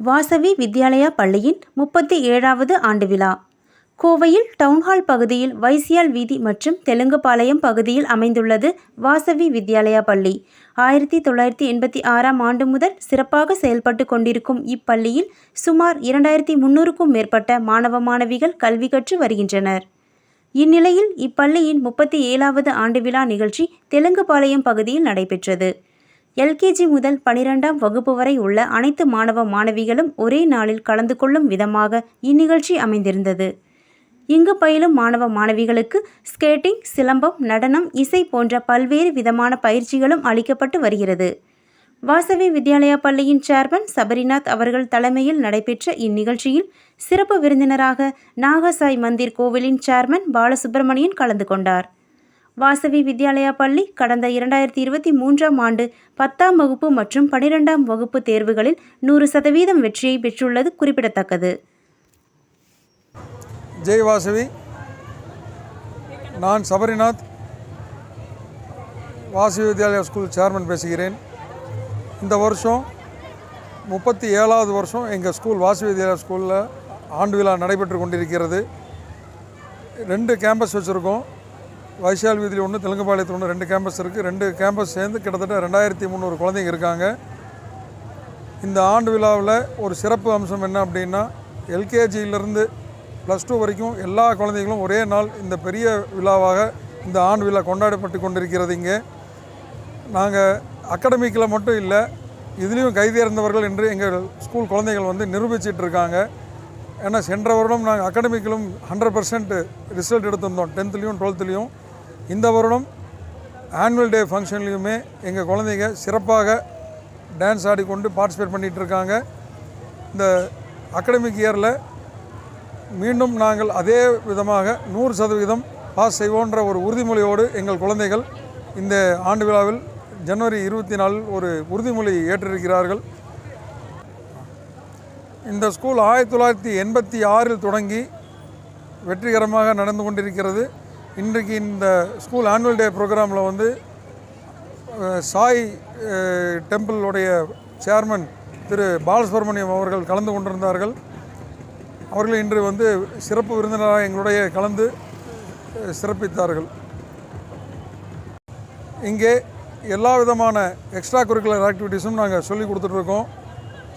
வாசவி வித்யாலயா பள்ளியின் முப்பத்தி ஏழாவது ஆண்டு விழா. கோவையில் டவுன்ஹால் பகுதியில் வைசியால் வீதி மற்றும் தெலுங்குபாளையம் பகுதியில் அமைந்துள்ளது வாசவி வித்யாலயா பள்ளி. ஆயிரத்தி தொள்ளாயிரத்தி எண்பத்தி ஆறாம் ஆண்டு முதல் சிறப்பாக செயல்பட்டு கொண்டிருக்கும் இப்பள்ளியில் சுமார் இரண்டாயிரத்தி முன்னூறுக்கும் மேற்பட்ட மாணவ மாணவிகள் கல்வி கற்று வருகின்றனர். இந்நிலையில் இப்பள்ளியின் முப்பத்தி ஏழாவது ஆண்டு விழா நிகழ்ச்சி தெலுங்குபாளையம் பகுதியில் நடைபெற்றது. எல்கேஜி முதல் பனிரெண்டாம் வகுப்பு வரை உள்ள அனைத்து மாணவ மாணவிகளும் ஒரே நாளில் கலந்து கொள்ளும் விதமாக இந்நிகழ்ச்சி அமைந்திருந்தது. இங்கு பயிலும் மாணவ மாணவிகளுக்கு ஸ்கேட்டிங் சிலம்பம் நடனம் இசை போன்ற பல்வேறு விதமான பயிற்சிகளும் அளிக்கப்பட்டு வருகிறது. வாசவி வித்யாலயா பள்ளியின் சேர்மன் சபரிநாத் அவர்கள் தலைமையில் நடைபெற்ற இந்நிகழ்ச்சியில் சிறப்பு விருந்தினராக நாகசாய் மந்திர் கோவிலின் சேர்மன் பாலசுப்பிரமணியன் கலந்து கொண்டார். வாசவி வித்யாலயா பள்ளி கடந்த இரண்டாயிரத்தி இருபத்தி மூன்றாம் ஆண்டு பத்தாம் வகுப்பு மற்றும் பனிரெண்டாம் வகுப்பு தேர்வுகளில் நூறு சதவீதம் வெற்றியை பெற்றுள்ளது குறிப்பிடத்தக்கது. ஜெய் வாசவி. நான் சபரிநாத். வாசவி வித்யாலயா ஸ்கூல் சேர்மன் பேசுகிறேன். இந்த வருஷம் முப்பத்தி ஏழாவது வருஷம் எங்கள் ஸ்கூல் வாசவி வித்யாலயா ஸ்கூலில் ஆண்டு விழா நடைபெற்று கொண்டிருக்கிறது. ரெண்டு கேம்பஸ் வச்சுருக்கோம். வைசால் வீதியில் ஒன்று தெலுங்குபாளையத்தில் ஒன்று ரெண்டு கேம்பஸ் இருக்குது ரெண்டு கேம்பஸ் சேர்ந்து கிட்டத்தட்ட ரெண்டாயிரத்தி முந்நூறு குழந்தைங்க இருக்காங்க. இந்த ஆண்டு விழாவில் ஒரு சிறப்பு அம்சம் என்ன அப்படின்னா எல்கேஜியிலேருந்து ப்ளஸ் டூ வரைக்கும் எல்லா குழந்தைகளும் ஒரே நாள் இந்த பெரிய விழாவாக இந்த ஆண்டு விழா கொண்டாடப்பட்டு கொண்டிருக்கிறது இங்கே. நாங்கள் அகாடமிக்கில் மட்டும் இல்லை இதுலேயும் கைதேர்ந்தவர்கள் என்று எங்கள் ஸ்கூல் குழந்தைகள் வந்து நிரூபிச்சிட்டு இருக்காங்க. ஏன்னா சென்ற வருடம் நாங்கள் அகாடமிக்கிலும் ஹண்ட்ரட் பர்சன்ட் ரிசல்ட் எடுத்திருந்தோம் டென்த்துலேயும் டுவெல்த்துலேயும் இந்த வருடம் ஆனுவல் டே ஃபங்க்ஷன்லேயுமே எங்கள் குழந்தைங்க சிறப்பாக டான்ஸ் ஆடிக்கொண்டு பார்ட்டிசிபேட் பண்ணிகிட்ருக்காங்க. இந்த அகாடமிக் இயரில் மீண்டும் நாங்கள் அதே விதமாக நூறு சதவீதம் பாஸ் செய்வோன்ற ஒரு உறுதிமொழியோடு எங்கள் குழந்தைகள் இந்த ஆண்டு விழாவில் ஜனவரி இருபத்தி நாலில் ஒரு உறுதிமொழி ஏற்றிருக்கிறார்கள். இந்த ஸ்கூல் ஆயிரத்தி தொள்ளாயிரத்தி எண்பத்தி ஆறில் தொடங்கி வெற்றிகரமாக நடந்து கொண்டிருக்கிறது. இன்றைக்கு இந்த ஸ்கூல் ஆனுவல் டே ப்ரோக்ராமில் வந்து சாய் டெம்பிளுடைய சேர்மன் திரு பாலசுப்ரமணியம் அவர்கள் கலந்து கொண்டிருந்தார்கள். அவர்கள் இன்று வந்து சிறப்பு விருந்தினராக எங்களுடைய கலந்து சிறப்பித்தார்கள். இங்கே எல்லா விதமான எக்ஸ்ட்ரா கரிக்குலர் ஆக்டிவிட்டீஸும் நாங்கள் சொல்லி கொடுத்துட்ருக்கோம்.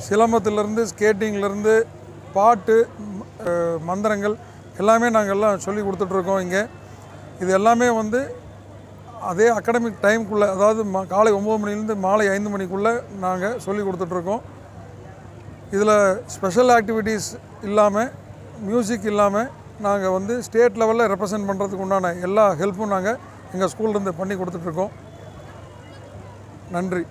சிலம்பத்திலேருந்து ஸ்கேட்டிங்லேருந்து பாட்டு மந்திரங்கள் எல்லாமே நாங்கள் எல்லாம் சொல்லி கொடுத்துட்ருக்கோம் இங்கே. இது எல்லாமே வந்து அதே அகாடமிக் டைமுக்குள்ளே அதாவது மா காலை ஒம்பது மணிலேருந்து மாலை ஐந்து மணிக்குள்ளே நாங்கள் சொல்லி கொடுத்துட்ருக்கோம். இதில் ஸ்பெஷல் ஆக்டிவிட்டீஸ் இல்லாமல் மியூசிக் இல்லாமல் நாங்கள் வந்து ஸ்டேட் லெவலில் ரெப்ரசன்ட் பண்ணுறதுக்கு உண்டான எல்லா ஹெல்ப்பும் நாங்கள் எங்கள் ஸ்கூல்லேருந்து பண்ணி கொடுத்துட்ருக்கோம். நன்றி.